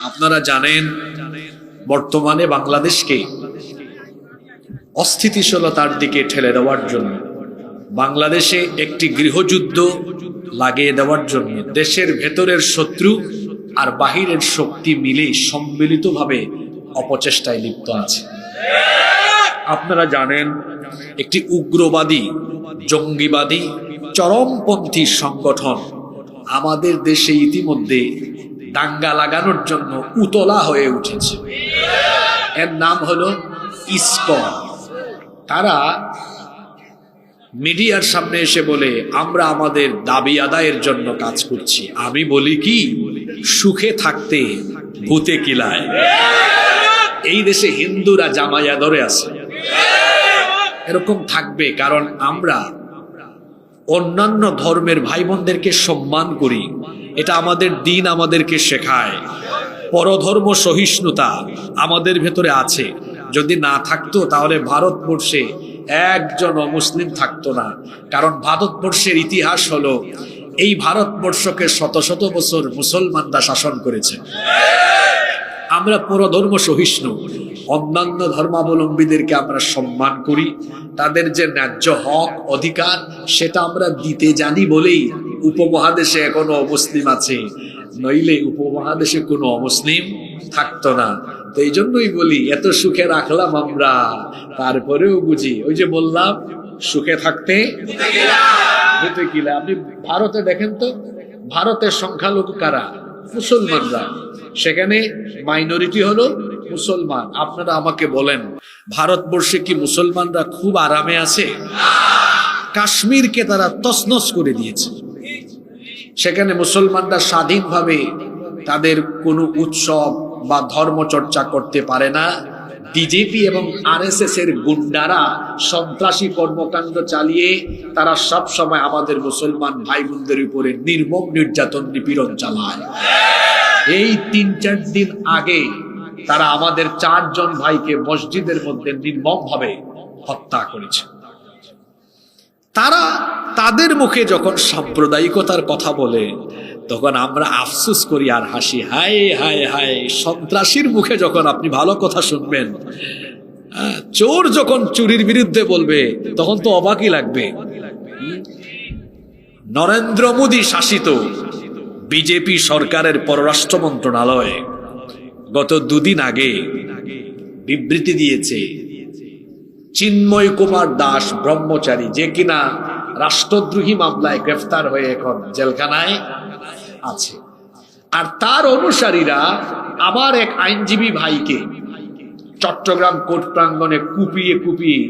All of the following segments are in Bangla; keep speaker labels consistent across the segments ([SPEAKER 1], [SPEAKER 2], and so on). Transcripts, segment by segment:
[SPEAKER 1] আপনারা জানেন বর্তমানে বাংলাদেশকে অস্থিতিশীলতার দিকে ঠেলে দেওয়ার জন্য, বাংলাদেশে একটি গৃহযুদ্ধ লাগিয়ে দেওয়ার জন্য দেশের ভেতরের শত্রু আর বাহিরের শক্তি মিলে সম্মিলিতভাবে অপচেষ্টায় লিপ্ত আছে। আপনারা জানেন একটি উগ্রবাদী, জঙ্গিবাদী, চরমপন্থী সংগঠন আমাদের দেশে ইতিমধ্যে দাঙ্গা লাগানোর জন্য উতলা হয়ে উঠেছে। এর নাম হলো ইস্কন। তারা মিডিয়ার সামনে এসে বলে, আমরা আমাদের দাবি আদায়ের জন্য কাজ করছি। আমি বলি কি, সুখে থাকতে ভূতে কিলায়। এই দেশে হিন্দুরা জামাইয়া ধরে আছে। এরকম থাকবে কারণ আমরা অন্যান্য ধর্মের ভাই বোনদেরকে সম্মান করি। এটা আমাদের দিন আমাদেরকে শেখায়। পরধর্ম সহিষ্ণুতা আমাদের ভেতরে আছে। যদি না থাকতো তাহলে ভারতবর্ষে একজন মুসলিম থাকতো না। কারণ ভারতবর্ষের ইতিহাস হলো, এই ভারতবর্ষকে শত শত বছর মুসলমানরা শাসন করেছে। আমরা পরধর্ম সহিষ্ণু। অন্যান্য ধর্মাবলম্বীদেরকে আমরা সম্মান করি। তাদের যে ন্যায্য হক, অধিকার, সেটা আমরা দিতে জানি বলেই উপমহাদেশে এখনও অমুসলিম আছে? নইলে উপমহাদেশে কোনো অমুসলিম থাকতো না। তো এই জন্যই বলি, এত সুখে রাখলাম আমরা। তারপরেও বুঝি, ওই যে বললাম, সুখে থাকতে কিলা আপনি ভারতে দেখেন তো, ভারতের সংখ্যালঘু কারা? মুসলমানরা। সেখানে মাইনরিটি হলো মুসলমান। আপনারা আমাকে বলেন, ভারতবর্ষে কি মুসলমানরা খুব আরামে আছে? কাশ্মীরকে তারা তসনস করে দিয়েছে। সেখানে মুসলমানরা স্বাধীনভাবে তাদের কোনো উৎসব বা ধর্মচর্চা করতে পারে না। বিজেপি এবং আরএসএস এর গুন্ডারা সন্ত্রাসী কর্মকাণ্ড চালিয়ে তারা সব সময় আমাদের মুসলমান ভাই বোনদের উপরে নির্মম নির্যাতন, নিপীড়ন চালায়। এই তিন চার দিন আগে তারা আমাদের চারজন ভাইকে মসজিদের মধ্যে নির্মম ভাবে হত্যা করেছে। তারা তাদের মুখে যখন সাম্প্রদায়িকতার কথা বলে তখন আমরা আফসুস করি আর হাসি হায় হায় হায় সন্ত্রাসীর মুখে যখন আপনি ভালো কথা শুনবেন আহ, চোর যখন চুরির বিরুদ্ধে বলবে তখন তো অবাকই লাগবে। নরেন্দ্র মোদী শাসিত বিজেপি সরকারের পররাষ্ট্র মন্ত্রণালয় গত দুদিন আগে বিবৃতি দিয়েছে চিন্ময় কুমার দাস ব্রহ্মচারী, যে কিনা রাষ্ট্রদ্রোহী মামলায় গ্রেফতার হয়ে এখন জেলখানায় আছে। আর তার অনুসারীরা আবার এক আইনজীবী ভাইকে চট্টগ্রাম কোর্ট প্রাঙ্গনে কুপিয়ে কুপিয়ে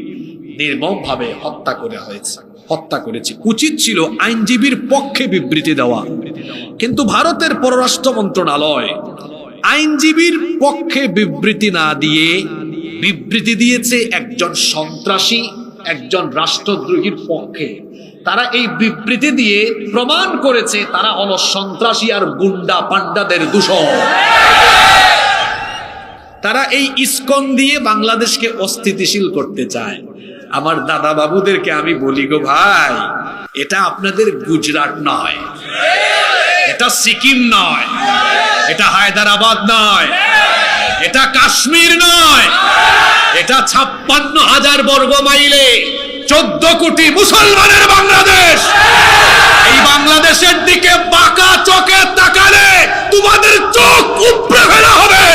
[SPEAKER 1] নির্মম ভাবে হত্যা করে হয়েছে, হত্যা করেছে। উচিত ছিল আইনজীবীর পক্ষে বিবৃতি দেওয়া। কিন্তু ভারতের পররাষ্ট্র মন্ত্রণালয় আইনজীবীর পক্ষে বিবৃতি না দিয়ে বিবৃতি দিয়েছে একজন সন্ত্রাসী, একজন রাষ্ট্রদ্রোহীর পক্ষে। তারা এই বিবৃতি দিয়ে প্রমাণ করেছে তারা হলো সন্ত্রাসী আর গুন্ডা পান্ডাদের দূষণ। তারা এই ইস্কন দিয়ে বাংলাদেশকে অস্থিতিশীল করতে চায়। আমার দাদা বাবুদেরকে আমি বলি গো ভাই, এটা আপনাদের গুজরাট নয়। এটা সিকিম নয়। এটা হায়দ্রাবাদ নয়। এটা কাশ্মীর নয়। এটা ছাপ্পান্ন হাজার বর্গ মাইলে চোদ্দ কোটি মুসলমানের বাংলাদেশ। এই বাংলাদেশের দিকে বাঁকা চোখে তাকালে তোমাদের চোখ উপড়ে ফেলা হবে।